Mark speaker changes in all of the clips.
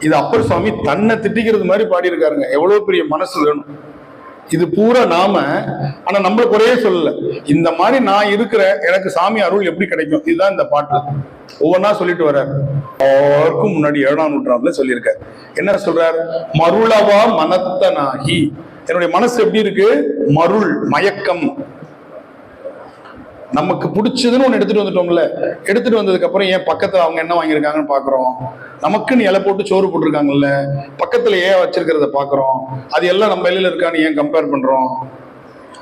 Speaker 1: இது அப்பர் சுவாமி தன்னை திட்டிக்கிறது மாதிரி பாடியிருக்காருங்க. எவ்வளவு பெரிய மனசு வேணும். இது பூரா நாம ஆனா நம்மள குறையே சொல்லல. இந்த மாதிரி நான் இருக்கிற எனக்கு சாமி அருள் எப்படி கிடைக்கும்? இதுதான் இந்த பாட்டு. ஒவ்வொன்றா சொல்லிட்டு வர்றாரு. எல்லாருக்கும் முன்னாடி ஏழாம் நூற்றாண்டுல சொல்லியிருக்காரு. என்ன சொல்றார்? மருளவா மனத்தனாகி. என்னுடைய மனசு எப்படி இருக்கு? மருள் மயக்கம். நமக்கு பிடிச்சதுன்னு ஒன்று எடுத்துட்டு வந்துட்டோம்ல. எடுத்துட்டு வந்ததுக்கு அப்புறம் ஏன் பக்கத்துல அவங்க என்ன வாங்கியிருக்காங்கன்னு பாக்குறோம். நமக்குன்னு இலை போட்டு சோறு போட்டிருக்காங்கல்ல. பக்கத்துல ஏன் வச்சிருக்கிறத பாக்குறோம். அது எல்லாம் நம்ம வெளியில இருக்கான்னு ஏன் கம்பேர் பண்றோம்?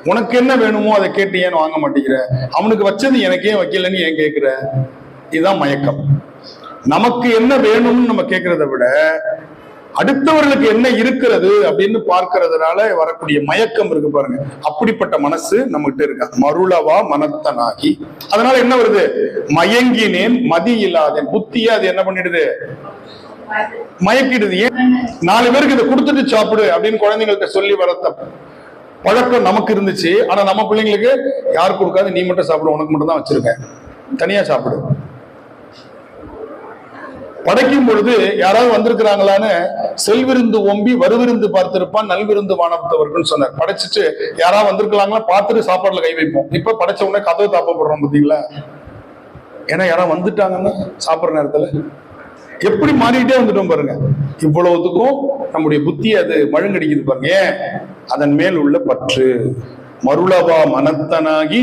Speaker 1: உனக்கு என்ன வேணுமோ அதை கேட்டு ஏன் வாங்க மாட்டேங்கிற? அவனுக்கு வச்சது எனக்கே வைக்கலன்னு ஏன் கேட்கிற இதுதான் மயக்கம். நமக்கு என்ன வேணும்னு நம்ம கேட்கறத விட அடுத்தவர்களுக்கு என்ன இருக்கிறது அப்படின்னு பார்க்கறதுனால வரக்கூடிய மயக்கம் இருக்கு பாருங்க. அப்படிப்பட்ட மனசு நம்மகிட்ட இருக்கா. மருளவா மனத்தனாகி. அதனால என்ன வருது? மயங்கினேன் மதி இல்லாதேன். புத்திய அது என்ன பண்ணிடுது? மயக்கிடுது. ஏன்? நாலு பேருக்கு இதை கொடுத்துட்டு சாப்பிடு அப்படின்னு குழந்தைங்கள்ட்ட சொல்லி வரத்த பழக்கம் நமக்கு இருந்துச்சு. ஆனா நம்ம பிள்ளைங்களுக்கு யார் கொடுக்காது? நீ மட்டும் சாப்பிடு உனக்கு மட்டும் தான் வச்சிருக்கேன். தனியா சாப்பிடு. படைக்கும் பொழுது யாராவது வந்திருக்கிறாங்களான்னு செல்விருந்து ஒம்பி வருவிருந்து பார்த்திருப்பான் நல்விருந்து வானத்தவர்கள் சொன்னார். படைச்சிட்டு யாராவது வந்திருக்கலாங்களா? பார்த்துட்டு சாப்பாடுல கை வைப்போம். இப்ப படைச்ச உடனே கதவை தாப்பப்படுறோம் பார்த்தீங்களா ஏன்னா யாராவது வந்துட்டாங்கன்னா சாப்பிட்ற நேரத்துல எப்படி மாறிட்டே வந்துட்டோம் பாருங்க. இவ்வளவுத்துக்கும் நம்முடைய புத்தி அது மழுங்கடிக்குது பாருங்க. ஏன்? அதன் மேல் உள்ள பற்று. மருளவா மனத்தனாகி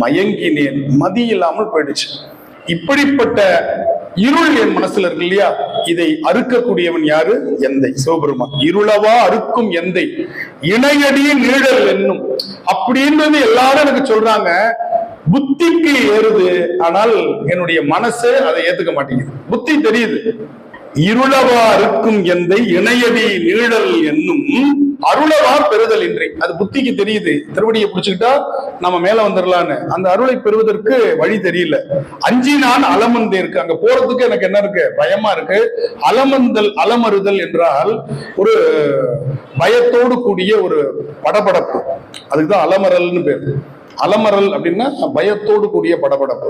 Speaker 1: மயங்கினேன். மதி இல்லாமல் போயிடுச்சு. இப்படிப்பட்ட இருள் என் மனசுல இருக்கு இல்லையா? இதை அறுக்கக்கூடியவன் யாரு? எந்தை. சிவபெருமான். இருளவா அறுக்கும் எந்தை. இணையடிய நீழல் என்னும். அப்படின்னு எல்லாரும் எனக்கு சொல்றாங்க. புத்திக்கு ஏறுது. ஆனால் என்னுடைய மனசு அதை ஏத்துக்க மாட்டேங்குது. புத்தி தெரியுது. இருளவா இருக்கும் எந்தை இணையடி நீழல் என்னும் அருளவா பெறுதல் இன்றி. அது புத்திக்கு தெரியுது. திருவடியை பிடிச்சுக்கிட்டா நம்ம மேல வந்துடலான்னு அந்த அருளை பெறுவதற்கு வழி தெரியல. அஞ்சி நான் அலமந்தே இருக்கு. அங்க போறதுக்கு எனக்கு என்ன இருக்கு? பயமா இருக்கு. அலமந்தல் அலமறுதல் என்றால் ஒரு பயத்தோடு கூடிய ஒரு படபடப்பு. அதுக்குதான் அலமரல்னு பேர். அலமரல் அப்படின்னா பயத்தோடு கூடிய படபடப்பு.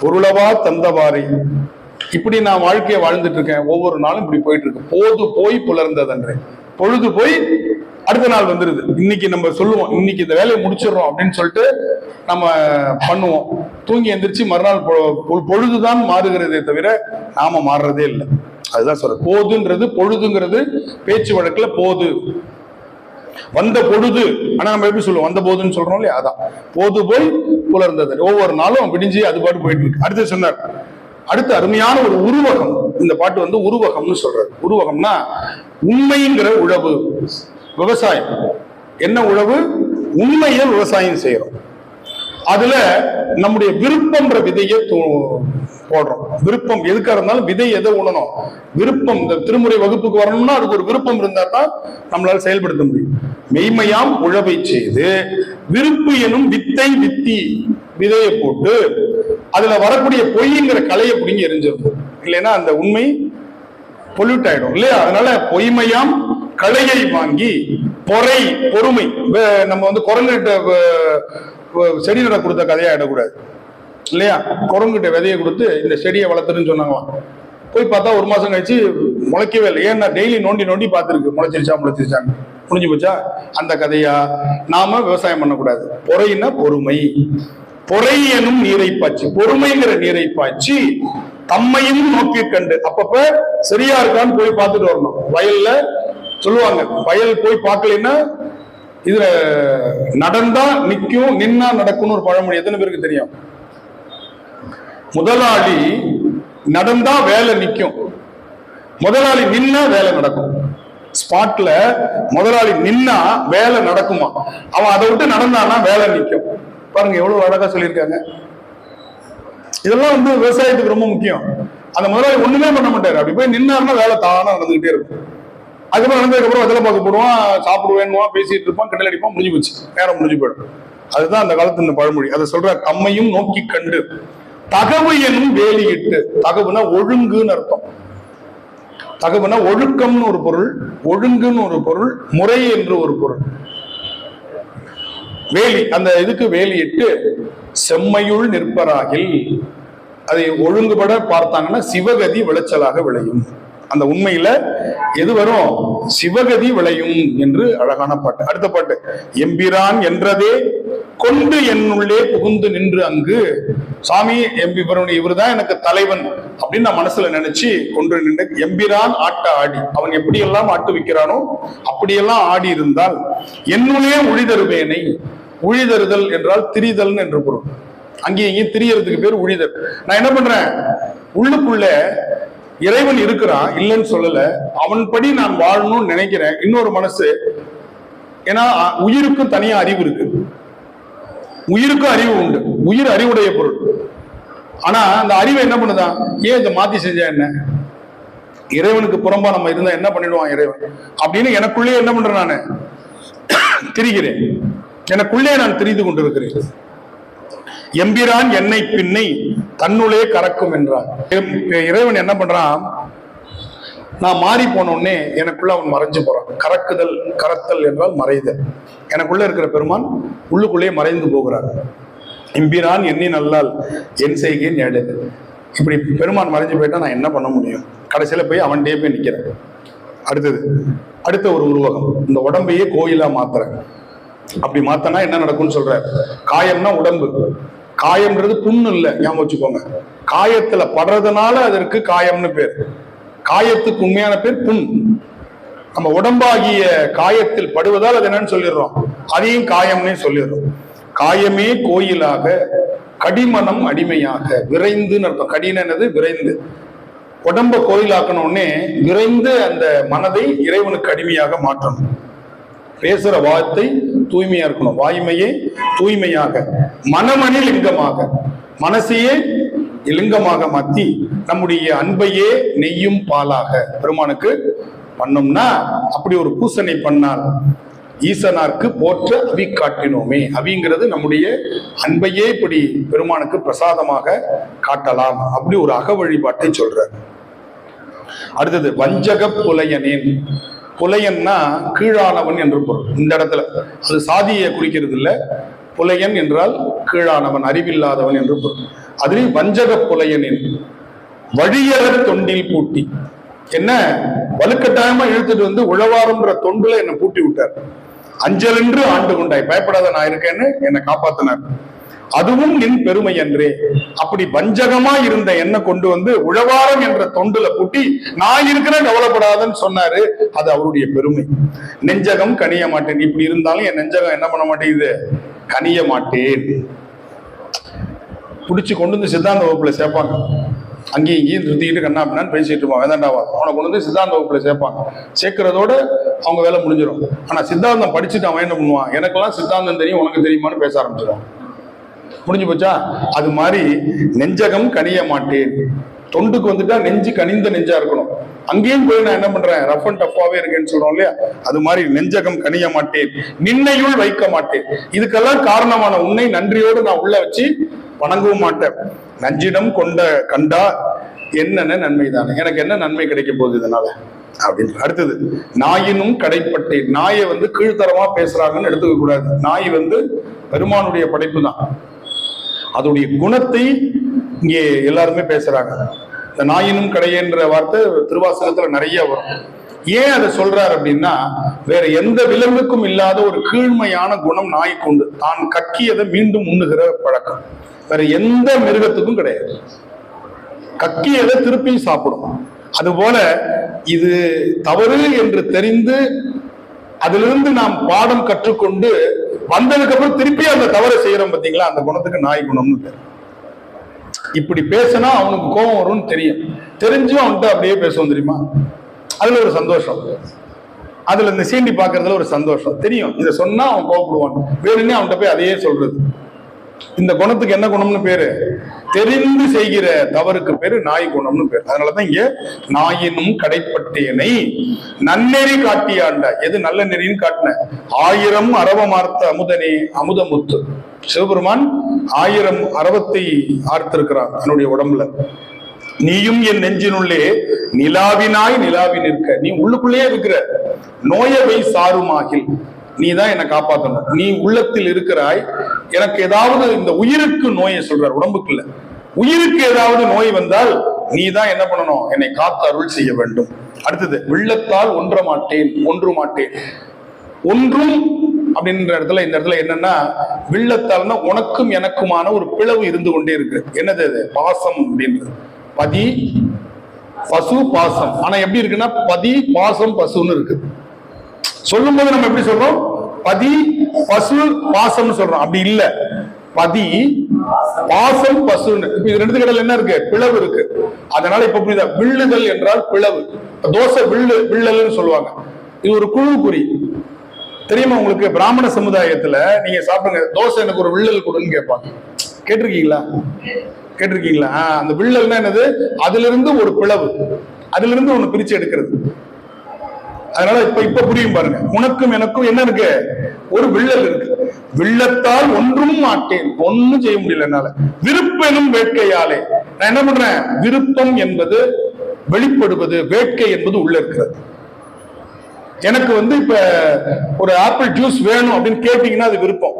Speaker 1: பொருளவா தந்தவாரி இப்படி நான் வாழ்க்கையை வாழ்ந்துட்டு இருக்கேன் ஒவ்வொரு நாளும் இப்படி போயிட்டு இருக்கு போது போய் புலர்ந்ததன்று. பொழுது போய் அடுத்த நாள் வந்துருது. இன்னைக்கு நம்ம சொல்லுவோம் இன்னைக்கு இந்த வேலையை முடிச்சிடுறோம் அப்படின்னு சொல்லிட்டு நம்ம பண்ணுவோம். தூங்கி எந்திரிச்சு மறுநாள் பொழுதுதான் மாறுகிறதே தவிர நாம மாறுறதே இல்லை. அதுதான் சொல்ற போதுன்றது பொழுதுங்கிறது பேச்சு வழக்குல போது. வந்த பொழுது. ஆனா நம்ம எப்படி சொல்லுவோம்? வந்த போதுன்னு சொல்றோம் இல்லையா? அதான். போது போய் புலர்ந்தது ஒவ்வொரு நாளும் விடிஞ்சு அது பாட்டு போயிட்டு இருக்கு அடுத்து சொன்னார். அடுத்து அருமையான ஒரு உருவகம். இந்த பாட்டு வந்து உருவகம்னு சொல்றது உருவகம்னா உண்மைங்கிற உழவு. விவசாயம். என்ன உழவு? உண்மையை விவசாயம் செய்யறோம் அதுல நம்முடைய விருப்பம்ன்ற விதையை போடுறோம். விருப்பம் எதுக்காக இருந்தாலும் விதை எதை உணணும் விருப்பம் இந்த திருமுறை வகுப்புக்கு வரணும்னா அதுக்கு ஒரு விருப்பம் இருந்தா தான் நம்மளால செயல்படுத்த முடியும். மெய்மையாம் உழவை செய்து விருப்பு எனும் வித்தை வித்தி விதையை போட்டு அதுல வரக்கூடிய பொய்ங்கிற கலையை பிடிங்கி எரிஞ்சிடும் இல்லைன்னா அந்த உண்மை பொல்யூட் ஆயிடும் இல்லையா? அதனால பொய்மையாம் கலையை வாங்கி பொறை பொறுமை. வே- நம்ம வந்து குரங்கிட்ட செடி நட கொடுத்த கதையா இடக்கூடாது இல்லையா? குரங்கிட்ட விதையை கொடுத்து இந்த செடியை வளர்த்துருன்னு சொன்னாங்களாம். போய் பார்த்தா ஒரு மாசம் கழிச்சு முளைக்கவே இல்லை. ஏன்னா டெய்லி நோண்டி நோண்டி பார்த்துருக்கு. முளைச்சிருச்சா முளைச்சிருச்சாங்க முடிஞ்சு போச்சா? அந்த கதையா நாம விவசாயம் பண்ணக்கூடாது. பொறையின பொறுமை. பொறை எனும் நீரை பாய்ச்சி பொறுமைங்கிற நீரை பாய்ச்சி தம்மையும் நோக்கி கண்டு. அப்பப்ப சரியா இருக்கான்னு போய் பார்த்துட்டு வரணும். வயல்ல சொல்லுவாங்க வயல் போய் பார்க்கலன்னா இதுல நடந்தா நிக்கும் நின்னா நடக்கும்னு ஒரு பழமொழி எத்தனை பேருக்கு தெரியும்? முதலாளி நடந்தா வேலை நிக்கும். முதலாளி நின்னா வேலை நடக்கும். ஸ்பாட்ல முதலாளி நின்னா வேலை நடக்குமா? அவன் அதை விட்டு நடந்தானா வேலை நிக்கும். பாருங்க எவ்வளவு அழகா சொல்லியிருக்காங்க. இதெல்லாம் வந்து விவசாயத்துக்கு ரொம்ப முக்கியம். அந்த முதலாளி ஒண்ணுமே பண்ண மாட்டாரு. அப்படி போய் நின்னாருன்னா வேலை தானா நடந்துகிட்டே இருக்கும். அதுக்கப்புறம் நடந்ததுக்கு அப்புறம் வெத்தலை பார்க்க போடுவான் சாப்பிடுவேன்னுவான் பேசிட்டு இருப்பான் கிண்டல் அடிப்பான் முடிஞ்சு போச்சு. நேரம் முடிஞ்சு போயிடும். அதுதான் அந்த காலத்து இந்த பழமொழி. அதை சொல்ற கம்மையும் நோக்கி கண்டு தகவு எனும் வேலியிட்டு. தகவுனா ஒழுங்குன்னு அர்த்தம். தகவுனா ஒழுக்கம்னு ஒரு பொருள் ஒழுங்குன்னு ஒரு பொருள் முறை என்று ஒரு பொருள். வேலி அந்த இதுக்கு வேலியிட்டு செம்மையுள் நிற்பராகில் அதை ஒழுங்குபட பார்த்தாங்கன்னா சிவகதி விளைச்சலாக விளையும். அந்த உண்மையில எது வரும்? சிவகதி விளையும் என்று அழகான பாட்டு. அடுத்த பாட்டு எம்பிரான் என்றதே கொண்டு என்னுள்ளே புகுந்து நின்று அங்கு சாமி எம்பி இவர் தான் எனக்கு தலைவன் அப்படின்னு நான் மனசுல நினைச்சு கொண்டு நின்று எம்பிரான் ஆட்ட ஆடி அவன் எப்படியெல்லாம் ஆட்டு வைக்கிறானோ அப்படியெல்லாம் ஆடி இருந்தால் என்னுள்ளே உழிதருவேனை. உழிதறுதல் என்றால் திரிதல் என்று பொருள். அங்கேயும் இங்கேயும் திரியறதுக்கு பேர் உழிதல். நான் என்ன பண்றேன்? உள்ளுக்குள்ள இறைவன் இருக்கிறான் இல்லைன்னு சொல்லல. அவன் படி நான் வாழணும்னு நினைக்கிறேன். இன்னொரு மனசு ஏன்னா உயிருக்கும் தனியா அறிவு இருக்கு. உயிருக்கும் அறிவு உண்டு. உயிர் அறிவுடைய பொருள். ஆனா அந்த அறிவை என்ன பண்ணுதான் ஏன் இதை மாத்தி செஞ்சா என்ன? இறைவனுக்கு புறம்பா நம்ம இருந்தா என்ன பண்ணிடுவான் இறைவன்? அப்படின்னு எனக்குள்ளேயே என்ன பண்றேன் நான்? திரிகிறேன். எனக்குள்ளே நான் திரிந்து கொண்டிருக்கிறேன். எம்பிரான் என்னை பின்னை தன்னுளே கறக்கும் என்றான் இறைவன் என்ன பண்றான்? நான் மாறி போனோடனே எனக்குள்ள அவன் மறைஞ்சு போறான். கறக்குதல் கறத்தல் என்றால் மறைதல். எனக்குள்ள இருக்கிற பெருமான் உள்ளுக்குள்ளே மறைந்து போகிறார். இம்பிரான் எண்ணி நல்லால் என் செய்கேன் ஏழு இப்படி பெருமான் மறைஞ்சு போயிட்டா நான் என்ன பண்ண முடியும்? கடைசியில போய் அவன்கிட்டயே போய் நிக்கிறேன். அடுத்தது அடுத்த ஒரு உருவகம். இந்த உடம்பையே கோயிலா மாத்துறேன். அப்படி மாத்தனா என்ன நடக்கும்னு சொல்ற காயம்னா உடம்பு. காயம்ன்றது புண்ணு இல்லை. ஞாபகம் வச்சுக்கோங்க. காயத்துல படுறதுனால அதற்கு காயம்னு பேர். காயத்துக்கு உண்மையான பேர் புண். நம்ம உடம்பாகிய காயத்தில் படுவதால் அது என்னன்னு சொல்லிடுறோம். அதையும் காயம்னே சொல்லிடுறோம். காயமே கோயிலாக கடிமனம் அடிமையாக விரைந்துன்னு அர்த்தம். கடினது விரைந்து. உடம்ப கோயிலாக்கணும்னே விரைந்து அந்த மனதை இறைவனுக்கு அடிமையாக மாற்றணும். பேசுற வார்த்தை தூய்மையா இருக்கணும். வாய்மையே தூய்மையாக மனமணி லிங்கமாக மனசையே இலிங்கமாக மாத்தி நம்முடைய அன்பையே நெய்யும் பாலாக. பெருமானுக்கு பண்ணோம்னா அப்படி ஒரு பூசனை பண்ணால் ஈசனார்க்கு போற்ற அவி காட்டினோமே. அவிங்கிறது நம்முடைய அன்பையே இப்படி பெருமானுக்கு பிரசாதமாக காட்டலாம். அப்படி ஒரு அக வழிபாட்டை சொல்றார். அடுத்தது வஞ்சக புலையனேன். புலையன்னா கீழானவன் என்று பொருள். இந்த இடத்துல அது சாதியை குறிக்கிறது இல்லை புலையன் என்றால் கீழானவன் அறிவில்லாதவன் என்று பொருள். அதுலேயும் வஞ்சக புலையனின் வழியற தொண்டில் பூட்டி. என்ன? வலுக்கட்டாயமா இழுத்துட்டு வந்து உழவாரம்ன்ற தொண்டுல என்னை பூட்டி விட்டார். அஞ்சலென்று ஆண்டு கொண்டாய். பயப்படாத நான் இருக்கேன்னு என்னை காப்பாத்தினார். அதுவும் என் பெருமை என்றே அப்படி வஞ்சகமா இருந்த என்ன கொண்டு வந்து உழவாரம் என்ற தொண்டுல பூட்டி நான் இருக்கிறேன் கவலைப்படாதன்னு சொன்னாரு. அது அவருடைய பெருமை. நெஞ்சகம் கனிய மாட்டேன். இப்படி இருந்தாலும் என் நெஞ்சகம் என்ன பண்ண மாட்டேங்குது? கனிய மாட்டேன். பிடிச்சி கொண்டு வந்து சித்தாந்த வகுப்பில் சேர்ப்பாங்க. அங்கேயும் இங்கேயும் சுற்றிக்கிட்டு கண்ணா அப்படின்னு பேசிட்டு இருப்பான் வேதாண்டாவா அவனை கொண்டு வந்து சித்தாந்த வகுப்பில் சேர்ப்பாங்க. சேர்க்கறதோட அவங்க வேலை முடிஞ்சிடும் ஆனால் சித்தாந்தம் படிச்சுட்டு அவன் என்ன பண்ணுவான்? எனக்கெல்லாம் சித்தாந்தம் தெரியும் உனக்கு தெரியுமான்னு பேச ஆரம்பிச்சிடும் முடிஞ்சு போச்சா? அது மாதிரி நெஞ்சகம் கனிய மாட்டேன். தொண்டுக்கு வந்துட்டா நெஞ்சு கனிந்த நெஞ்சா இருக்கணும். அங்கேயும் போய் நான் என்ன பண்றேன்? ரஃப் அண்ட் டஃபாவே இருக்கேன்னு சொல்றோம் இல்லையா? அது மாதிரி நெஞ்சகம் கனிய மாட்டேன். நின்னையுள் வைக்க மாட்டேன். இதுக்கெல்லாம் காரணமான உன்னை நன்றியோடு நான் உள்ள வச்சு வணங்கவும் மாட்டேன். நஞ்சிடம் கொண்ட கண்டா என்னென்ன நன்மைதான்? எனக்கு என்ன நன்மை கிடைக்க போகுது இதனால? அப்படின்னு அடுத்தது நாயினும் கடைப்பட்டேன். நாயை வந்து கீழ்த்தரமா பேசுறாங்கன்னு எடுத்துக்க கூடாது. நாய் வந்து பெருமானுடைய படைப்பு தான் அதோடைய குணத்தை இங்கே எல்லாருமே பேசுறாங்க. இந்த நாயினும் கடையன்ற வார்த்தை திருவாசகத்துல நிறைய வரும். ஏன் அதை சொல்றாரு அப்படின்னா வேற எந்த விலங்குக்கும் இல்லாத ஒரு கீழ்மையான குணம் நாய்க்கு உண்டு. தான் கக்கியதை மீண்டும் உண்ணுகிற பழக்கம். வேற எந்த மிருகத்துக்கும் கிடையாது. கக்கியதை திருப்பி சாப்பிடும். அதுபோல இது தவறு என்று தெரிந்து அதிலிருந்து நாம் பாடம் கற்றுக்கொண்டு வந்ததுக்கு அப்புறம் திருப்பி அந்த தவறை செய்யறோம் பாத்தீங்களா? அந்த குணத்துக்கு நாய் குணம்னு பேர். இப்படி பேசினா அவனுக்கு கோபம் வரும்னு தெரியும். தெரிஞ்சும் அவன்கிட்ட அப்படியே பேசுவோம் தெரியுமா? அதுல ஒரு சந்தோஷம். அதுல இந்த சீண்டி பாக்குறதுல ஒரு சந்தோஷம். தெரியும். இதை சொன்னா அவன் கோபப்படுவான் வேணும்னே அவன்கிட்ட போய் அதையே சொல்றது. இந்த குணத்துக்கு என்ன குணம்னு பேரு? தெரிந்து செய்கிற தவறுக்கு பேரு நாய் குணம்னு பேரு. அதனாலதான் இங்க நாயினும் கடைப்பட்டியனை நன்னெறி காட்டியாண்ட. எது நல்ல நெறின்னு காட்டின? ஆயிரம் அரவமார்த்த அமுதனே அமுதமுத்து. சிவபெருமான் ஆயிரம் அறவத்தை ஆர்த்திருக்கிறான் தன்னுடைய உடம்புல. நீயும் என் நெஞ்சினுள்ளே நிலாவினாய் நிலாவி நிற்க. நீ உள்ளுக்குள்ளேயே இருக்கிற. நோயவை சாருமாகில். நீ தான் என்னை காப்பாத்தணும். நீ உள்ளத்தில் இருக்கிறாய். எனக்கு ஏதாவது இந்த உயிருக்கு நோயை சொல்றார் உடம்புக்குள்ள. உயிருக்கு ஏதாவது நோய் வந்தால் நீ தான் என்ன பண்ணணும்? என்னை காத்து அருள் செய்ய வேண்டும். அடுத்தது வெள்ளத்தால் ஒன்ற மாட்டேன் ஒன்று மாட்டேன் ஒன்றும் அப்படின்ற இடத்துல இந்த இடத்துல என்னன்னா வில்லத்தால்னா உனக்கும் எனக்குமான ஒரு பிளவு இருந்து கொண்டே இருக்கு. என்னது அது? பாசம் அப்படின்றது. பதி பசு பாசம். ஆனா எப்படி இருக்குன்னா பதி பாசம் பசுன்னு இருக்கு. சொல்லும்போது நம்ம எப்படி சொல்றோம்? பதி பசு பாசம்னு சொல்றோம். அப்படி இல்ல. பதி பாசம் பசுன்னு. இப்ப இது ரெண்டு கடையில் என்ன இருக்கு? பிளவு இருக்கு. அதனால இப்ப புரியுதா? வில்லுதல் என்றால் பிளவு. தோசை வில்லு வில்லல்னு சொல்லுவாங்க. இது ஒரு குழு குறி. தெரியுமா உங்களுக்கு பிராமண சமுதாயத்துல நீங்க சாப்பிடுங்க தோசை எனக்கு ஒரு வில்லல் கொடுன்னு கேட்பாங்க. கேட்டிருக்கீங்களா? கேட்டிருக்கீங்களா? அந்த வில்லல்னா என்னது? அதுல இருந்து ஒரு பிளவு. அதுல இருந்து ஒண்ணு பிரிச்சு எடுக்கிறது. அதனால இப்ப இப்ப புரியும் பாருங்க. உனக்கும் எனக்கும் என்ன இருக்கு? ஒரு வில்லல் இருக்கு. வில்லத்தால் ஒன்றும் மாட்டேன். ஒண்ணும் செய்ய முடியல என்னால. விருப்பெனும் வேட்கையாலே. நான் என்ன பண்றேன்? விருப்பம் என்பது வெளிப்படுவது வேட்கை என்பது உள்ள இருக்கிறது. எனக்கு வந்து இப்ப ஒரு ஆப்பிள் ஜூஸ் வேணும் அப்படின்னு கேட்டீங்கன்னா அது விருப்பம்.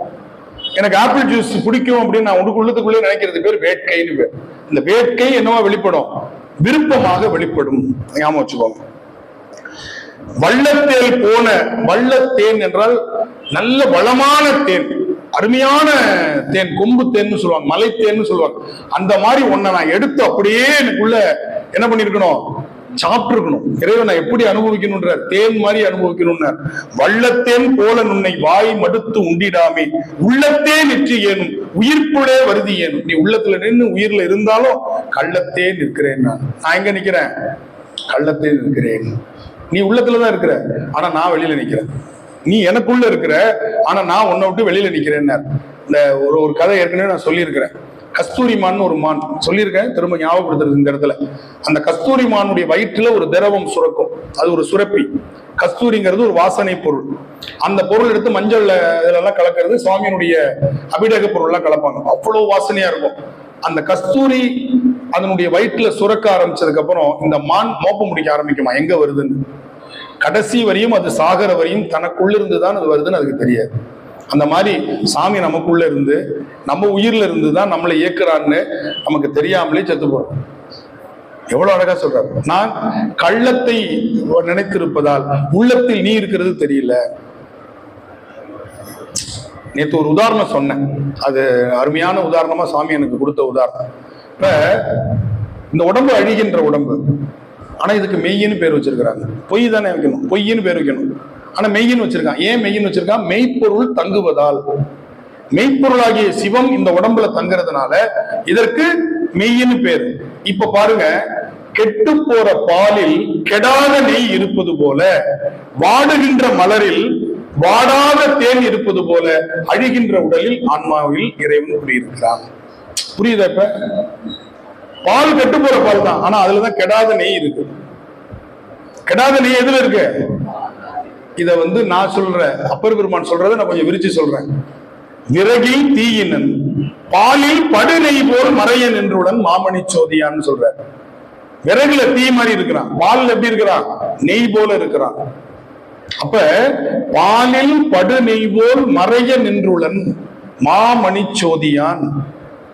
Speaker 1: எனக்கு ஆப்பிள் ஜூஸ் பிடிக்கும் அப்படின்னு நான் உனக்கு உள்ளதுக்குள்ளே நினைக்கிறது பேர் வேட்கைன்னு பேர். இந்த வேட்கை என்னவா வெளிப்படும்? விருப்பமாக வெளிப்படும். ஞாபகம் வச்சுக்கோங்க. வள்ளத்தேல் போன வள்ளத்தேன் என்றால் நல்ல வளமான தேன் அருமையான தேன் கொம்பு தேன் சொல்லுவாங்க மலைத்தேன்னு சொல்லுவாங்க. அந்த மாதிரி ஒன்னை நான் எடுத்து அப்படியே எனக்குள்ள என்ன பண்ணிருக்கணும் சாப்பிட்டுருக்கணும். இறைவன் நான் எப்படி அனுபவிக்கணும்ன்ற தேன் மாதிரி அனுபவிக்கணும்னார். வள்ளத்தேன் போல நுன்னை வாய் மடுத்து உண்டிடாமே. உள்ளத்தே நிற்று ஏனும். உயிர்ப்புடே வருதி ஏனும். நீ உள்ளத்துல நின்று உயிர்ல இருந்தாலும் கள்ளத்தே நிற்கிறேன் நான். நான் எங்க நிக்கிறேன்? கள்ளத்தே நிற்கிறேன். நீ உள்ளத்துலதான் இருக்கிற. ஆனா நான் வெளியில நிக்கிறேன். நீ எனக்குள்ள இருக்கிற. ஆனா நான் உன்னை விட்டு வெளியில நிக்கிறேன் இந்த ஒரு ஒரு கதை ஏற்கனவே நான் சொல்லியிருக்கிறேன். கஸ்தூரி மான் ஒரு மான் சொல்லியிருக்கேன். திரும்ப ஞாபகப்படுத்துறது இந்த இடத்துல. அந்த கஸ்தூரி மானுடைய வயிற்றுல ஒரு திரவம் சுரக்கும். அது ஒரு சுரப்பி. கஸ்தூரிங்கிறது ஒரு வாசனை பொருள். அந்த பொருள் எடுத்து மஞ்சள்ல இதெல்லாம் கலக்கிறது சுவாமியினுடைய அபிடேக பொருள்லாம் கலப்பாங்க. அவ்வளவு வாசனையா இருக்கும். அந்த கஸ்தூரி அதனுடைய வயிற்றுல சுரக்க ஆரம்பிச்சதுக்கு அப்புறம் இந்த மான் மோப்பம் முடிக்க ஆரம்பிக்குமா? எங்க வருதுன்னு. கடைசி வரையும் அது சாகர வரையும் தனக்குள்ள தான் அது வருதுன்னு அதுக்கு தெரியாது. அந்த மாதிரி சாமி நமக்குள்ள இருந்து நம்ம உயிர்ல இருந்து தான் நம்மளை இயக்குறான்னு நமக்கு தெரியாமலே செத்து போறோம். எவ்வளவு அழகா சொல்றாரு. நான் கள்ளத்தை நினைத்திருப்பதால் உள்ளத்தில் நீ இருக்கிறது தெரியல. நேத்து ஒரு உதாரணம் சொன்னேன். அது அருமையான உதாரணமா சாமி எனக்கு கொடுத்த உதாரணம். இப்ப இந்த உடம்பு அழிகின்ற உடம்பு. ஆனா இதுக்கு மெய்யின்னு பேர் வச்சிருக்கிறாங்க. பொய் தானே வைக்கணும். பொய்யின்னு பேர் வைக்கணும். ஆனா மெய்யின்னு வச்சிருக்கான். ஏன் மெய்யின்னு வச்சிருக்கான்? மெய்ப்பொருள் தங்குவதால். மெய்ப்பொருளாகிய சிவம் இந்த உடம்புல தங்குறதுனால இதற்கு மெய்யின்னு பேர். இப்ப பாருங்க கெட்டு போற பாலில் கெடாத நெய் இருப்பது போல வாடுகின்ற மலரில் வாடாத தேன் இருப்பது போல அழிகின்ற உடலில் ஆன்மாவில் இறைவன் குடியிருக்கிறான் புரியுதா இப்ப? பால் கெட்டு போற பால் தான் ஆனா அதுலதான் கெடாத நெய் இருக்கு. கெடாத நெய் எதுல இருக்கு? இதை வந்து நான் சொல்றேன். அப்பர் பெருமான் சொல்றதை நான் கொஞ்சம் விரிச்சு சொல்றேன். விறகில் தீயினன் பாலில் படு நெய் போல் மறைய நின்றுடன் மாமணி சோதியான்னு சொல்ற விறகுல தீ மாதிரி இருக்கிறான். பாலில் எப்படி இருக்கிறான்? நெய் போல இருக்கிறான். அப்ப பாலில் படு நெய் போல் மறைய நின்றுடன் மாமணி சோதியான்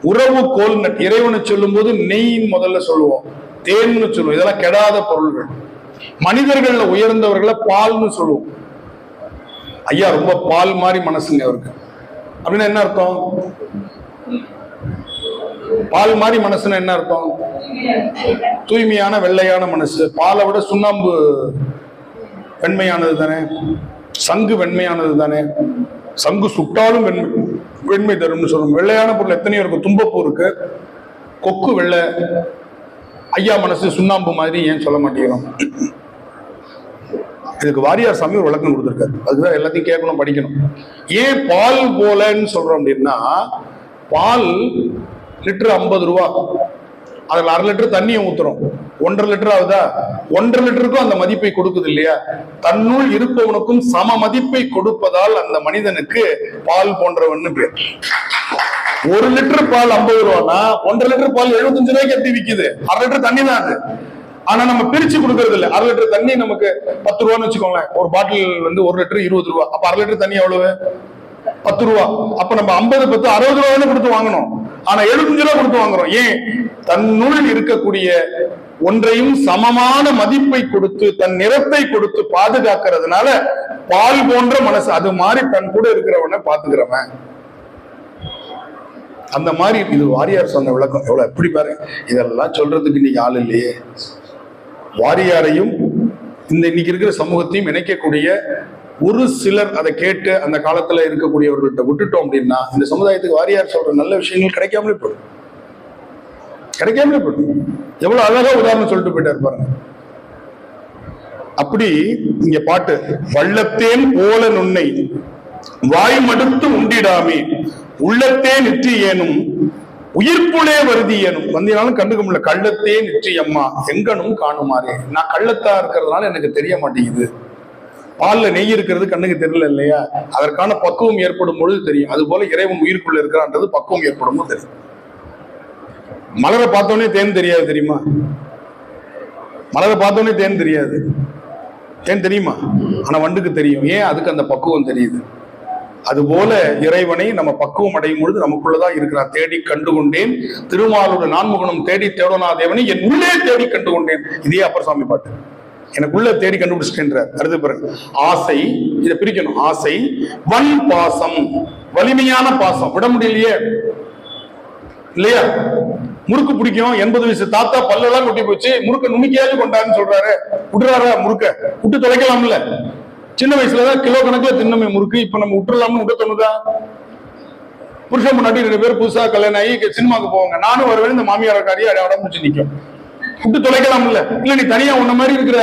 Speaker 1: உறவு கோல் இறைவனை சொல்லும் போது நெய்ன்னு முதல்ல சொல்லுவோம். தேன்னு சொல்லுவோம். இதெல்லாம் கெடாத பொருள்கள். மனிதர்கள்ல உயர்ந்தவர்களை பால்னு சொல்லுவோம். ஐயா ரொம்ப பால் மாதிரி மனசுங்க அவருக்கு. அப்படின்னா என்ன அர்த்தம்? பால் மாதிரி மனசுன்னா என்ன அர்த்தம்? தூய்மையான வெள்ளையான மனசு. பாலை விட சுண்ணாம்பு வெண்மையானது தானே? சங்கு வெண்மையானது தானே? சங்கு சுட்டாலும் வெண்மை வெண்மை தரும்னு சொல்லணும் வெள்ளையான பொருள் எத்தனையோ இருக்கு. தும்பப்பூ இருக்கு. கொக்கு வெள்ளை. ஐயா மனசு சுண்ணாம்பு மாதிரி ஏன் சொல்ல மாட்டேங்கிறோம்? இதுக்கு வாரியார் சாமி ஒரு விளக்கம் கொடுத்துருக்காரு. அதுதான் எல்லாத்தையும் கேட்கணும் படிக்கணும். ஏன் பால் போலன்னு சொல்றோம் அப்படின்னா பால் லிட்டர் ஐம்பது ரூபா. அதில் அரை லிட்டர் தண்ணியை ஊத்துறோம். ஒன்றரை லிட்டர் ஆகுதா? ஒன்றரை லிட்டருக்கும் அந்த மதிப்பை கொடுக்குது இல்லையா? தன்னுள் இருப்பவனுக்கும் சம மதிப்பை கொடுப்பதால் அந்த மனிதனுக்கு பால் போன்றவன்னு பேர். ஒரு லிட்டர் பால் ஐம்பது ரூபான்னா ஒன்றரை லிட்டர் பால் எழுபத்தஞ்சு ரூபாய்க்கு எப்படி விக்குது. அரை லிட்டர் தண்ணி தான் அது. ஆனா நம்ம பிரிச்சு கொடுக்கறது இல்ல. அரை லிட்டர் தண்ணி நமக்கு பத்து ரூபான்னு வச்சுக்கோங்களேன். ஒரு பாட்டில் வந்து ஒரு லிட்டர் இருபது ரூபா. அப்ப அரை லிட்டர் தண்ணி எவ்வளவு? பத்து ரூபா. அப்ப நம்ம ஐம்பது பத்து அறுபது ரூபான்னு கொடுத்து வாங்கணும். ஆனா எழுபத்தஞ்சு ரூபா கொடுத்து வாங்குறோம். ஏன்? தன்னுள் இருக்கக்கூடிய ஒன்றையும் சமமான மதிப்பை கொடுத்து தன் நிறத்தை கொடுத்து பாதுகாக்கிறதுனால பால் போன்ற மனசு அது மாதிரி தன் கூட இருக்கிறவனை பாத்துக்கிறவன். அந்த மாதிரி இது வாரியார் சொன்ன விளக்கம் எவ்வளவு? எப்படி பாருங்க. இதெல்லாம் சொல்றதுக்கு இன்னைக்கு ஆள் இல்லையே. வாரியாரையும் இந்த இன்னைக்கு இருக்கிற சமூகத்தையும் இணைக்கக்கூடிய ஒரு சிலர் அதை கேட்டு அந்த காலத்துல இருக்கக்கூடியவர்கள்ட்ட விட்டுட்டோம் அப்படின்னா இந்த சமுதாயத்துக்கு வாரியார் சொல்ற நல்ல விஷயங்கள் கிடைக்காமலே போயிடும். கிடைக்காமலே போயிடும். எவ்வளவு அழகா உதாரணம் சொல்லிட்டு போயிட்டாரு பாருங்க. அப்படி இங்க பாட்டு வள்ளத்தேன் போல நுண்ணை வாய் மடுத்து உண்டிடாமே உள்ளத்தே நிற்றி ஏனும் உயிர்ப்புளே வருதி ஏனும் வந்தினாலும் கண்டுக்க முடியல. கள்ளத்தே நிச்சயம்மா எங்கனும் காணுமாறே. நான் கள்ளத்தா இருக்கிறதுனால எனக்கு தெரிய மாட்டேங்குது. பால்ல நெய் இருக்கிறது கண்ணுக்கு தெரியல இல்லையா? அதற்கான பக்குவம் ஏற்படும் பொழுது தெரியும். அது போல இறைவன் உயிருக்குள்ள இருக்கிறான்றது பக்குவம் ஏற்படும் போது தெரியும். மலரை பார்த்தோன்னே தேன் தெரியாது தெரியுமா? மலரை பார்த்தோன்னே தேன் தெரியாது. தேன் தெரியுமா? ஆனா வண்டுக்கு தெரியும். ஏன்? அதுக்கு அந்த பக்குவம் தெரியுது. அதுபோல இறைவனை நம்ம பக்குவம் அடையும் பொழுது நமக்குள்ளதான் இருக்கிறார் தேடி கண்டு கொண்டேன் திருமாலோட நான்முகனும் தேடி தேடனா தேவனை என் உள்ளே தேடி கண்டு கொண்டேன் இதே அப்பர் சாமி பாட்டு. எனக்குள்ள தேடி கண்டுபிடிச்சிட்டேன்றார். அடுத்து பிறகு ஆசை இதை பிரிக்கணும். ஆசை வன் பாசம் வலிமையான பாசம். விட முடியலையே. இல்லையா? முறுக்கு பிடிக்கும். எண்பது வயசு தாத்தா பல்லெல்லாம் கொட்டி போச்சு. முறுக்க நுணுக்கியாவது கொண்டாருன்னு சொல்றாரு. விடுறாரா முறுக்க? விட்டு தொலைக்கலாம்ல. சின்ன வயசுலதான் கிலோ கணக்குல தின்னமை முறுக்கு. இப்ப நம்ம விட்டுறலாம்னு விட தோணுதா? புருஷன் முன்னாடி ரெண்டு பேர் புதுசா கல்யாணம் ஆகி சினிமாக்கு போவாங்க. நானும் வருவேன் இந்த மாமியார் காரியை அடம்பிச்சு நிற்கும் விட்டு தொலைக்கலாம்ல. இல்ல நீ தனியா உன்ன மாதிரி இருக்கிற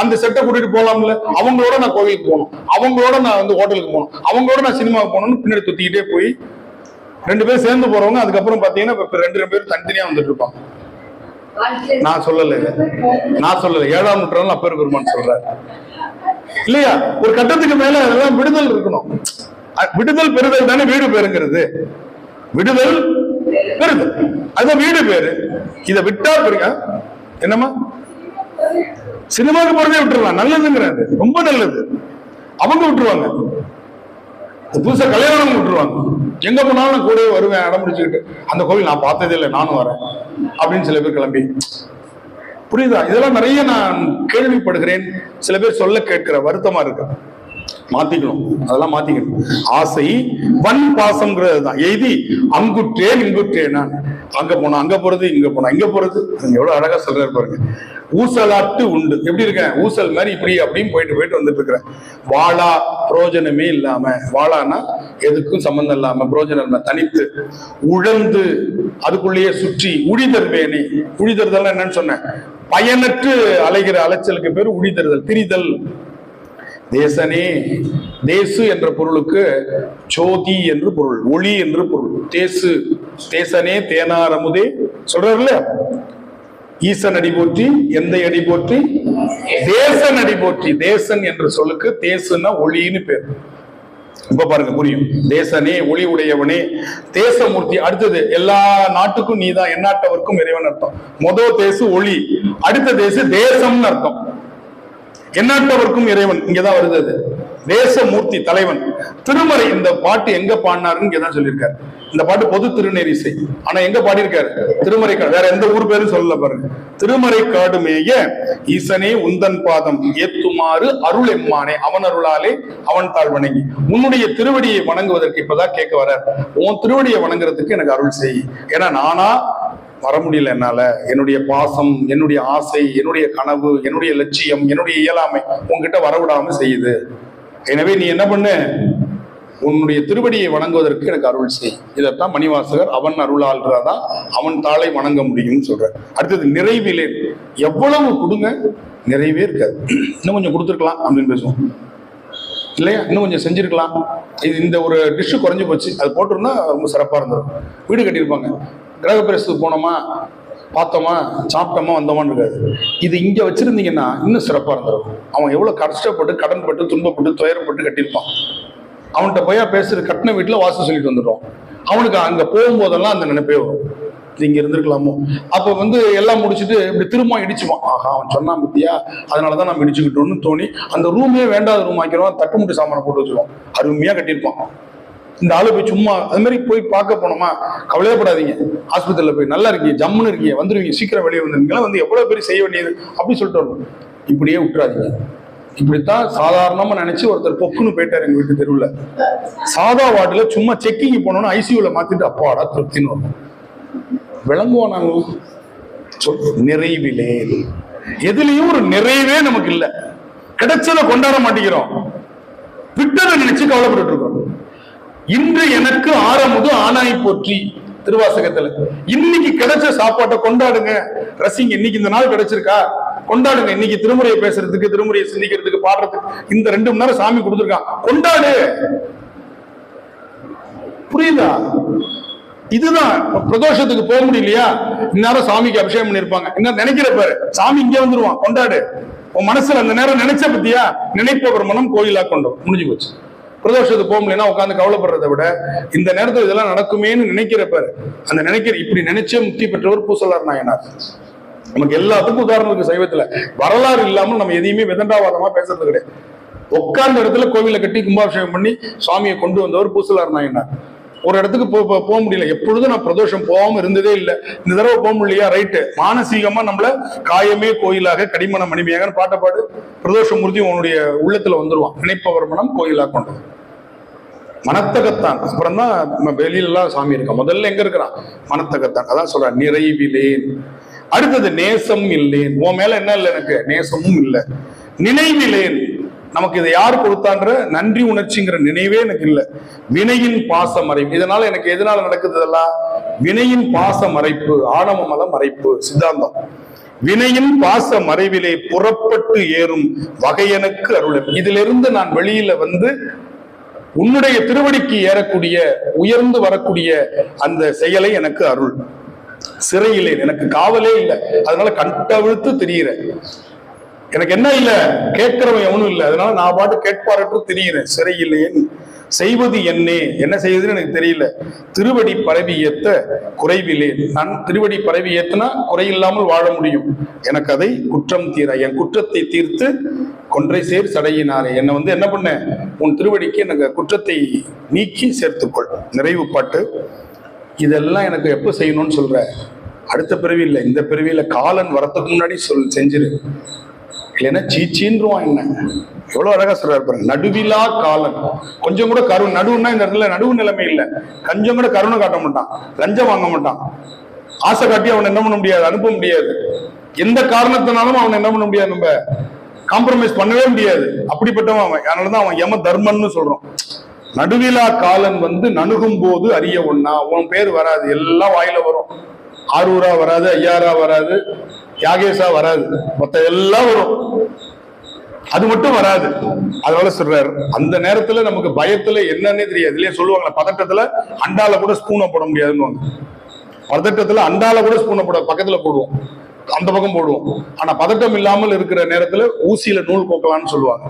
Speaker 1: அந்த செட்டை கூட்டிட்டு போலாம்ல. அவங்களோட நான் கோவிலுக்கு போகணும். அவங்களோட நான் வந்து ஹோட்டலுக்கு போகணும். அவங்களோட நான் சினிமாவுக்கு போகணும்னு பின்னாடி துத்திக்கிட்டே போய் ரெண்டு பேரும் சேர்ந்து போறவங்க அதுக்கப்புறம் பாத்தீங்கன்னா இப்ப ரெண்டு ரெண்டு பேரும் தனித்தனியா வந்துட்டு இருப்பாங்க. நான் சொல்லல. நான் சொல்லல. ஏழாம் நூற்றாண்டு அப்பர் பெருமான் சொல்றாரு. இல்லையா? ஒரு கட்டத்துக்கு மேல அதெல்லாம் விடுதல் இருக்கணும். விடுதல் பெறுதல் தானே வீடு பேருங்கிறது விடுதல் பெறுதல். அதுதான் வீடு பேரு. இத விட்டா பெருங்க என்னம்மா? சினிமாவுக்கு போறதே விட்டுறலாம். நல்லதுங்கிறது ரொம்ப நல்லது. அவங்க விட்டுருவாங்க. புதுசா கல்யாணம் விட்டுருவாங்க. எங்க போனாலும் நான் வருவேன் அடம் முடிச்சுக்கிட்டு அந்த கோவில் நான் பார்த்ததே இல்லை நானும் வரேன். அப்படின்னு சில பேர் கிளம்பி புரியுதா? இதெல்லாம் நிறைய நான் கேள்விப்படுகிறேன். சில பேர் சொல்ல கேட்கிற வருத்தமா இருக்கு. மாத்திக்கணும். அதெல்லாம் மாத்திக்கணும். ஆசை வன் பாசம்ங்கிறது தான் எய்தி அங்குற்றேன் இங்குற்றேன்? நான் அங்க போனா அங்க போறது இங்க போனா இங்க போறது. எவ்வளவு அழகா சொல்றாரு பாருங்க. ஊசலாட்டு உண்டு. எப்படி இருக்கேன்? ஊசல் மாதிரி இப்படி அப்படின்னு போயிட்டு போயிட்டு வந்துட்டு இருக்கிறேன் வாழா பிரயோஜனமே இல்லாம. வாழானா எதுக்கும் சம்பந்தம் இல்லாம பிரயோஜனம் இல்லாம தனித்து உழந்து அதுக்குள்ளேயே சுற்றி உழிதர்வேனே உழிதறுதல் என்னன்னு சொன்னேன். பயனற்று அலைகிற அலைச்சலுக்கு பேர் உழிதறுதல் திரிதல். தேசனே தேசு என்ற பொருளுக்கு சோதி என்று பொருள் ஒளி என்று பொருள். தேசு தேசனே தேனாரமுதே சொல்றாருல்ல? ஈசன் அடி போற்றி எந்த அடி போற்றி? தேசன் அடி போற்றி. தேசன் என்ற சொல்லுக்கு தேசுன்னா ஒளின்னு பேர். இப்ப பாருங்க புரியும். தேசனே ஒளி உடையவனே. தேசமூர்த்தி அடுத்தது எல்லா நாட்டுக்கும் நீதான் எந்நாட்டவர்க்கும் இறைவன் அர்த்தம். மொத தேசு ஒளி. அடுத்த தேசம் தேசம்னு அர்த்தம். எந்நாட்டவர்க்கும் இறைவன் இங்கதான் வருது அது. தேசமூர்த்தி தலைவன். திருமறை இந்த பாட்டு எங்க பாடினாருன்னு இங்கதான் சொல்லியிருக்காரு. இந்த பாட்டு பொது திருநெறிசை. ஆனா எங்க பாடியிருக்காரு? திருமறை காடு வேற எந்த ஊர் பேரும் சொல்லல பாருங்க. திருமறை காடுமேய ஈசனே உந்தன் பாதம் ஏத்துமாறு அருள் எம்மானே அவன் அருளாலே அவன் தாழ் வணங்கி. உன்னுடைய திருவடியை வணங்குவதற்கு இப்பதான் கேட்க வர உன் திருவடியை வணங்குறதுக்கு எனக்கு அருள் செய். ஏன்னா நானா வர முடியல என்னால. என்னுடைய பாசம் என்னுடைய ஆசை என்னுடைய கனவு என்னுடைய லட்சியம் என்னுடைய இயலாமை உங்ககிட்ட வரவிடாம செய்யுது. எனவே நீ என்ன பண்ணு? உன்னுடைய திருவடியை வணங்குவதற்கு எனக்கு அருள் செய். இதைத்தான் மணிவாசகர் அவன் அருளாள்றதா அவன் தாளை வணங்க முடியும்னு சொல்ற அடுத்தது நிறைவிலே. எவ்வளவு கொடுங்க? நிறைவே இருக்காது. இன்னும் கொஞ்சம் கொடுத்துருக்கலாம் அப்படின்னு பேசுவோம். இல்லையா? இன்னும் கொஞ்சம் செஞ்சிருக்கலாம். இது இந்த ஒரு டிஷ்ஷு குறைஞ்சி போச்சு. அது போட்டிருந்தா ரொம்ப சிறப்பாக இருந்திருக்கும் வீடு கட்டியிருப்பாங்க. கிரகப்பிரசத்துக்கு போனோமா பார்த்தோமா சாப்பிட்டோமா வந்தோமான்னு இருக்காது. இது இங்கே வச்சுருந்தீங்கன்னா இன்னும் சிறப்பாக இருந்திருக்கும். அவன் எவ்வளோ கஷ்டப்பட்டு கடன்பட்டு துன்பப்பட்டு துயரப்பட்டு கட்டியிருப்பான். அவன்கிட்ட போய் பேசுகிற கட்டின வீட்டில் வாசல் சொல்லிட்டு வந்துடுவான் அவனுக்கு அங்கே போகும்போதெல்லாம் அந்த நினைப்பே வரும். இது இங்கே இருந்திருக்கலாமோ? அப்போ வந்து எல்லாம் முடிச்சுட்டு இப்படி திரும்ப இடிச்சுவான் ஆஹா அவன் சொன்னான் பத்தியா? அதனால தான் நம்ம இடிச்சுக்கிட்டோம்னு தோணி அந்த ரூமே வேண்டாத ரூம் ஆக்கிறோம் தட்டுமுட்டு சாமானை போட்டு வச்சுருவான். அருமையாக கட்டியிருப்பான். இந்த ஆளு போய் சும்மா அது மாதிரி போய் பார்க்க போனோமா? கவலையப்படாதீங்க. ஆஸ்பத்திரியில் போய் நல்லா இருக்கீங்க ஜம்முன்னு இருக்கீங்க வந்துருவீங்க சீக்கிரம் வெளியே வந்துருங்களா வந்து எவ்வளோ பேர் செய்ய வேண்டியது அப்படின்னு சொல்லிட்டு வரணும் இப்படியே விட்டுறாதீங்க. இப்படித்தான் சாதாரணமா நினைச்சு ஒருத்தர் பொக்குன்னு போயிட்டார் எங்க வீட்டு தெருவில். சாதா வார்டுல சும்மா செக்கிங் போனோம்னா ஐசியூல மாத்திட்டு அப்பாடா திருப்தின்னு வரும் விளங்குவோம் நாங்கள் சொல் நிறைவிலே. எதுலயும் ஒரு நிறைவே நமக்கு இல்லை. கிடைச்சதை கொண்டாட மாட்டேங்கிறோம். விட்டதை நினைச்சு கவலைப்பட்டு இருக்கோம். இன்று எனக்கு ஆரமுது ஆனாய் போற்றி. திருவாசகத்துல. இன்னைக்கு கிடைச்ச சாப்பாட்டை கொண்டாடுங்க. ரசிங்க இன்னைக்கு இந்த நாள் கிடைச்சிருக்கா? கொண்டாடுங்க. இன்னைக்கு திருமுறையை பேசுறதுக்கு திருமுறையை சிந்திக்கிறதுக்கு பாடுறதுக்கு இந்த ரெண்டு மணி நேரம் சாமி கொடுத்துருக்கான் கொண்டாடு. புரியுதா? இதுதான். பிரதோஷத்துக்கு போக முடியலையா? இந்நேரம் சாமிக்கு அபிஷேகம் பண்ணிருப்பாங்க என்ன நினைக்கிற பாரு? சாமி இங்கே வந்துருவான். கொண்டாடு. உன் மனசுல அந்த நேரம் நினைச்ச பத்தியா? நினைப்பவர் மனம் கோயிலா கொண்டோம் முடிஞ்சு போச்சு. பிரதோஷத்துக்கு போக முடியலன்னா உட்காந்து கவலைப்படுறதை விட இந்த நேரத்துல இதெல்லாம் நடக்குமேன்னு நினைக்கிற பாரு அந்த நினைக்கிற இப்படி நினைச்சே முக்தி பெற்றவர் பூசலார் நாயனார். நமக்கு எல்லாத்துக்கும் உதாரணம் இருக்கு சைவத்துல வரலாறு இல்லாமல் நம்ம எதையுமே விதண்டாவாதமா பேசுறது கிடையாது. உட்கார்ந்த இடத்துல கோவிலை கட்டி கும்பாபிஷேகம் பண்ணி சுவாமியை கொண்டு வந்தவர் பூசலார் நாயனார். ஒரு இடத்துக்கு போ போக முடியல. எப்பொழுதும் நான் பிரதோஷம் போகாமல் இருந்ததே இல்லை. இந்த தடவை போக முடியலையா? ரைட்டு மானசீகமாக நம்மள காயமே கோயிலாக கடிமன மணிமையாக பாட்டை பாடு பிரதோஷம் மூர்த்தி உன்னுடைய உள்ளத்தில் வந்துருவான். நினைப்பவர் மனம் கோயிலாக கொண்டது மனத்தகத்தான். அப்புறம் தான் நம்ம சாமி இருக்கா? முதல்ல எங்க இருக்கிறான்? மனத்தகத்தான். அதான் சொல்கிறான் நிறைவிலேன். அடுத்தது நேசம் இல்லேன். உன் மேல என்ன இல்லை எனக்கு? நேசமும் இல்லை. நினைவிலேன். நமக்கு இதை யார் கொடுத்தான்ற நன்றி உணர்ச்சிங்கிற நினைவே எனக்கு இல்லை. வினையின் பாச மறைப்பு. இதனால எனக்கு எதனால நடக்குது இதெல்லாம்? வினையின் பாச மறைப்பு ஆணவமல மறைப்பு சித்தாந்தம். வினையின் பாச மறைவிலே புறப்பட்டு ஏறும் வகையனுக்கு அருளும் இதிலிருந்து நான் வெளியில வந்து உன்னுடைய திருவடிக்கு ஏறக்கூடிய உயர்ந்து வரக்கூடிய அந்த செயலை எனக்கு அருள். சிறையிலே எனக்கு காவலே இல்லை. அதனால கட்டவிழ்த்து தெரிகிற எனக்கு என்ன இல்லை? கேட்கிறவன் எவனும் இல்லை. அதனால நான் பாட்டு கேட்பாரற்று தெரிகிறேன் சிறையில்லையேன்னு செய்வது என்னே? என்ன செய்யுதுன்னு எனக்கு தெரியல. திருவடி பரவி ஏத்த குறைவிலே. நான் திருவடி பரவி ஏத்துனா குறையில்லாமல் வாழ முடியும். எனக்கு அதை குற்றம் தீர. என் குற்றத்தை தீர்த்து கொன்றை சேர் சடையினாரே. என்னை வந்து என்ன பண்ண? உன் திருவடிக்கு எனக்கு குற்றத்தை நீக்கி சேர்த்துக்கொள். நிறைவு பாட்டு. இதெல்லாம் எனக்கு எப்போ செய்யணும்னு சொல்ற? அடுத்த பிறவி இல்லை இந்த பிறவியில காலன் வரத்துக்கு முன்னாடி சொல் செஞ்சிரு. இல்லைன்னா சீச்சின்றுவான் என்ன? எவ்வளவு அழகா சொல்றாரு பாருங்க. நடுவிலா காலம் கொஞ்சம் கூட கரு நடுவுன்னா இந்த இடத்துல நடுவு நிலைமை இல்லை. கொஞ்சம் கூட கருணை காட்ட மாட்டான். லஞ்சம் வாங்க மாட்டான். ஆசை காட்டி அவனை என்ன பண்ண முடியாது? அனுப்ப முடியாது. எந்த காரணத்தினாலும் அவனை என்ன பண்ண முடியாது நம்ம? காம்ப்ரமைஸ் பண்ணவே முடியாது. அப்படிப்பட்டவன் அவன். அதனாலதான் அவன் யம தர்மன்னு சொல்றோம். நடுவிலா காலன் வந்து நணுகும் போது அறிய ஒன்னா உன் பேர் வராது. எல்லாம் வாயில வரும். ஆரூரா வராது ஐயாரா வராது. யாகேஷா வராது. மொத்த எல்லாம் வரும். அது மட்டும் வராது. அதனால சொல்றாரு அந்த நேரத்துல நமக்கு பயத்துல என்னன்னே தெரியாது. இல்லையா சொல்லுவாங்களே பதட்டத்துல அண்டால கூட ஸ்பூனை போட முடியாதுன்னு பதட்டத்துல அண்டால கூட ஸ்பூனை போட பக்கத்துல போடுவோம். அந்த பக்கம் போடுவோம். ஆனா பதட்டம் இல்லாமல் இருக்கிற நேரத்துல ஊசியில நூல் கோக்கலாம்னு சொல்லுவாங்க.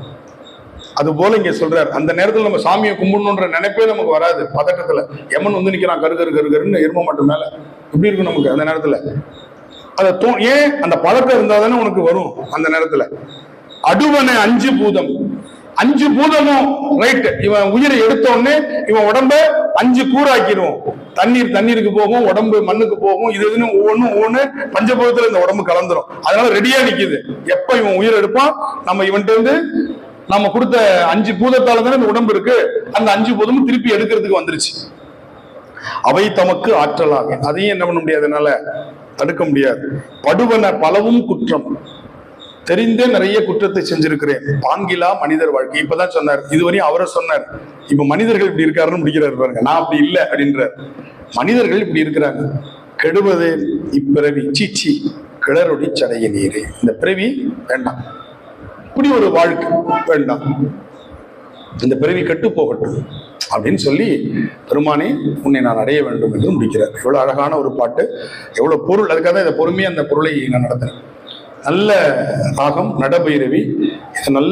Speaker 1: அது போல இங்க சொல்றாரு அந்த நேரத்துல நம்ம சாமியை கும்பிடணுன்ற நினைப்பே நமக்கு வராது பதட்டத்துல. எமன் வந்து நிக்கிறான் கரு கரு கரு கருன்னு எரும மட்டும் மேல. எப்படி இருக்கும் நமக்கு அந்த நேரத்துல? அதை தோ ஏன் அந்த பழக்கம் இருந்தா தானே உனக்கு வரும் அந்த நேரத்துல? அடுவனை அஞ்சு பூதம். அஞ்சு பூதமும் ரைட் இவன் உயிரை எடுத்த உடனே இவன் உடம்ப அஞ்சு கூறாக்கிடுவோம் தண்ணீர் தண்ணீருக்கு போகும் உடம்பு மண்ணுக்கு போகும் இது இதுன்னு ஒவ்வொன்றும் ஒவ்வொன்று பஞ்சபூதத்துல இந்த உடம்பு கலந்துரும். அதனால ரெடியா நிக்குது. எப்ப இவன் உயிர் எடுப்பான்? நம்ம இவன்ட்டு வந்து நம்ம கொடுத்த அஞ்சு பூதத்தால தானே இந்த உடம்பு இருக்கு. அந்த அஞ்சு பூதமும் திருப்பி எடுக்கிறதுக்கு வந்துருச்சு. அவை தமக்கு ஆற்றலாகும் அதையும் என்ன பண்ண முடியாது தடுக்க முடியாது. படுவன பலவும் குற்றம். தெரிந்தே நிறைய குற்றத்தை செஞ்சிருக்கிறேன். பாங்கிலா மனிதர் வாழ்க்கை. இப்பதான் சொன்னார். இதுவரையும் அவரை சொன்னார். இப்ப மனிதர்கள் இப்படி இருக்காருன்னு முடிக்கிறார் பாருங்க. நான் அப்படி இல்லை அப்படின்றார். மனிதர்கள் இப்படி இருக்கிறாங்க. கெடுவதே இப்பிறவி. சீச்சி கிளறொடி சடைய நீரே. இந்த பிறவி வேண்டாம். இப்படி ஒரு வாழ்க்கை வேண்டாம். இந்த பிறவி கெட்டு போகட்டும். அப்படின்னு சொல்லி பெருமானே உன்னை நான் அடைய வேண்டும் என்று முடிக்கிறார். எவ்வளவு அழகான ஒரு பாட்டு எவ்வளவு பொருள் அதுக்காக தான் இந்த பொறுமையா அந்த பொருளை நான் நடத்துறேன். நல்ல ராகம் நடபைரவி இது நல்ல